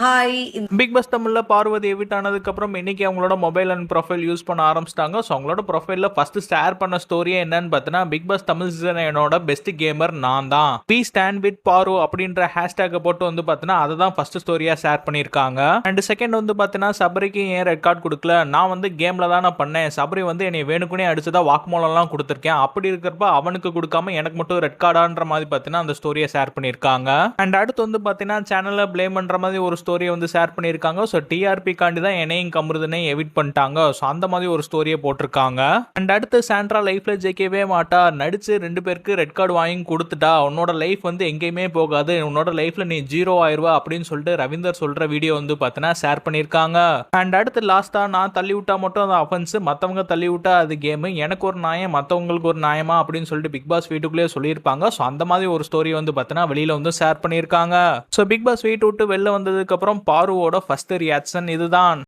Hi big pass தமிழில் பார்வதி எவிட் ஆனதுக்கப்புறம் இன்னைக்கு அவங்களோட மொபைல் அண்ட் ப்ரொஃபைல் யூஸ் பண்ண ஆரம்பிச்சிட்டாங்க. ஸோ அவங்களோட ப்ரொஃபைலில் ஃபர்ஸ்ட் ஷேர் பண்ண ஸ்டோரியே என்னன்னு பார்த்தீங்கன்னா பிக் பாஸ் தமிழ் சீசன் என்னோட பெஸ்ட் கேமர் நான் தான். பி ஸ்டாண்ட் வித் பாரு அப்படின்ற ஹேஷ்டேக்கை போட்டு வந்து பார்த்தீங்கன்னா அதை தான் ஃபர்ஸ்ட் ஸ்டோரியாக ஷேர் பண்ணியிருக்காங்க. அண்ட் செகண்ட் வந்து பார்த்தீங்கன்னா சபரிக்கு ஏன் ரெட் கார்டு கொடுக்கல? நான் வந்து கேமில் தான் நான் பண்ணேன். சபரி வந்து என்னை வேணுக்குனே அடிச்சதா வாக்குமூலம்லாம் கொடுத்துருக்கேன். அப்படி இருக்கிறப்ப அவனுக்கு கொடுக்காம எனக்கு மட்டும் ரெட் கார்டான்ற மாதிரி பார்த்தீங்கன்னா அந்த ஸ்டோரியை ஷேர் பண்ணியிருக்காங்க. அண்ட் அடுத்து வந்து பார்த்தீங்கன்னா சேனலில் ப்ளேம் பண்ணுற மாதிரி ஒரு ஸ்டோரியை வந்து ஷேர் பண்ணியிருக்காங்க. ஸோ டிஆர்பிக்காண்டி தான் என்னையும் கமருதுனே எவிட் பண்ணிட்டாங்க. ஸோ அந்த மாதிரி ஒரு ஸ்டோரியை போட்டிருக்காங்க. அண்ட் அடுத்து சாண்ட்ரா லைஃப்ல ஜெயிக்கவே மாட்டா. நடிச்சு ரெண்டு பேருக்கு ரெட் கார்டு வாங்கி கொடுத்துட்டா. உன்னோட லைஃப் வந்து எங்கேயுமே போகாது. உன்னோட லைஃப்ல நீ ஜீரோ ஆயிருவா அப்படின்னு சொல்லிட்டு ரவீந்தர் சொல்ற வீடியோ வந்து பார்த்தீங்கன்னா ஷேர் பண்ணியிருக்காங்க. அண்ட் அடுத்து லாஸ்டா நான் தள்ளி விட்டா மட்டும் அந்த அஃபென்ஸ் மற்றவங்க தள்ளி விட்டா அது கேமு எனக்கு ஒரு நியாயம் மற்றவங்களுக்கு ஒரு நியாயமா அப்படின்னு சொல்லிட்டு பிக் பாஸ் வீட்டுக்குள்ளேயே சொல்லியிருப்பாங்க. ஸோ அந்த மாதிரி ஒரு ஸ்டோரி வந்து பார்த்தீங்கன்னா வெளியில வந்து ஷேர் பண்ணியிருக்காங்க. ஸோ பிக் பாஸ் வீட்டு விட்டு வெளில வந்ததுக்கு அப்புறம் பாருவோட ஃபர்ஸ்ட் ரியாக்ஷன் இதுதான்.